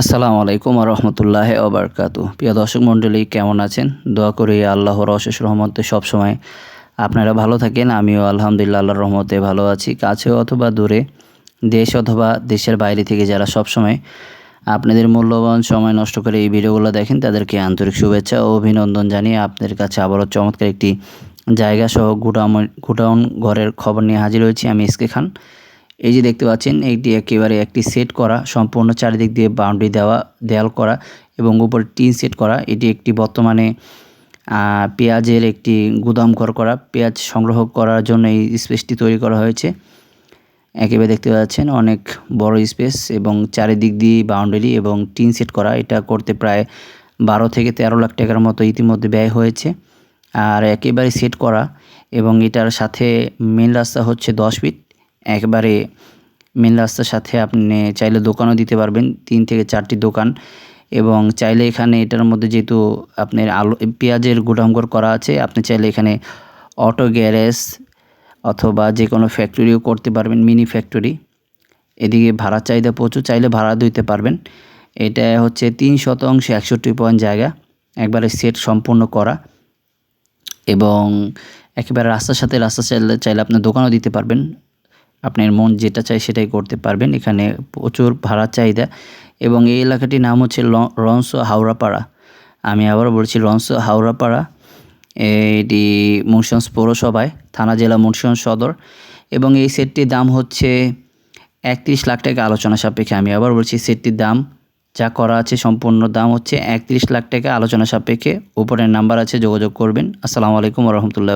আসসালামু আলাইকুম রহমতুল্লাহ ওবরকাতু প্রিয় দর্শক মণ্ডলী, কেমন আছেন? দোয়া করি আল্লাহর অশেষ রহমতে সবসময় আপনারা ভালো থাকেন। আমিও আলহামদুলিল্লাহ আল্লাহর রহমতে ভালো আছি। কাছেও অথবা দূরে, দেশ অথবা দেশের বাইরে থেকে যারা সবসময় আপনাদের মূল্যবান সময় নষ্ট করে এই ভিডিওগুলো দেখেন, তাদেরকে আন্তরিক শুভেচ্ছা ও অভিনন্দন জানিয়ে আপনাদের কাছে আবারও চমৎকার একটি জায়গা সহ গুডাউন গুডাউন ঘরের খবর নিয়ে হাজির হয়েছি। আমি এসকে খান। এই যে দেখতে পাচ্ছেন এটি একেবারে একটি সেট করা, সম্পূর্ণ চারিদিক দিয়ে বাউন্ডারি দেওয়া, দেয়াল করা এবং উপরে টিন সেট করা। এটি একটি বর্তমানে পেঁয়াজের একটি গুদাম ঘর করা। পেঁয়াজ সংগ্রহ করার জন্য এই স্পেসটি তৈরি করা হয়েছে। একেবারে দেখতে পাচ্ছেন, অনেক বড় স্পেস এবং চারিদিক দিয়ে বাউন্ডারি এবং টিন সেট করা। এটা করতে প্রায় বারো থেকে তেরো লাখ টাকার মতো ইতিমধ্যে ব্যয় হয়েছে। আর একেবারে সেট করা এবং এটার সাথে মেন রাস্তা হচ্ছে দশ ফিট একবারে মেন রাস্তার সাথে আপনি চাইলে দোকানও দিতে পারবেন, তিন থেকে চারটি দোকান। এবং চাইলে এখানে এটার মধ্যে যেহেতু আপনার আলু, পেঁয়াজের গুদামঘর করা আছে, আপনি চাইলে এখানে অটো গ্যারেজ অথবা যে কোনো ফ্যাক্টরিও করতে পারবেন মিনি ফ্যাক্টরি এদিকে ভাড়া চাহিদা প্রচুর, চাইলে ভাড়া দিতে পারবেন। এটা হচ্ছে তিন শতাংশ, একষট্টি পয়েন্ট জায়গা। একবারে সেট সম্পূর্ণ করা। এবং একেবারে রাস্তার সাথে রাস্তা চাইলে চাইলে আপনার দোকানও দিতে পারবেন। আপনার মন যেটা চাই সেটাই করতে পারবেন। এখানে প্রচুর ভাড়া চাহিদা এবং এই এলাকাটির নাম হচ্ছে রনসো হাওড়াপাড়া। আমি আবারও বলছি রনসো হাওড়াপাড়া। এটি মুন্সিগঞ্জ পৌরসভায়, থানা জেলা মুন্সিগঞ্জ সদর এবং এই সেটটির দাম হচ্ছে একত্রিশ লাখ টাকা আলোচনা সাপেক্ষে। আমি আবার বলছি সেটটির দাম, যা করা আছে সম্পূর্ণ দাম হচ্ছে একত্রিশ লাখ টাকা আলোচনা সাপেক্ষে। উপরের নাম্বার আছে, যোগাযোগ করবেন। আসসালামু আলাইকুম রহমতুল্লাহ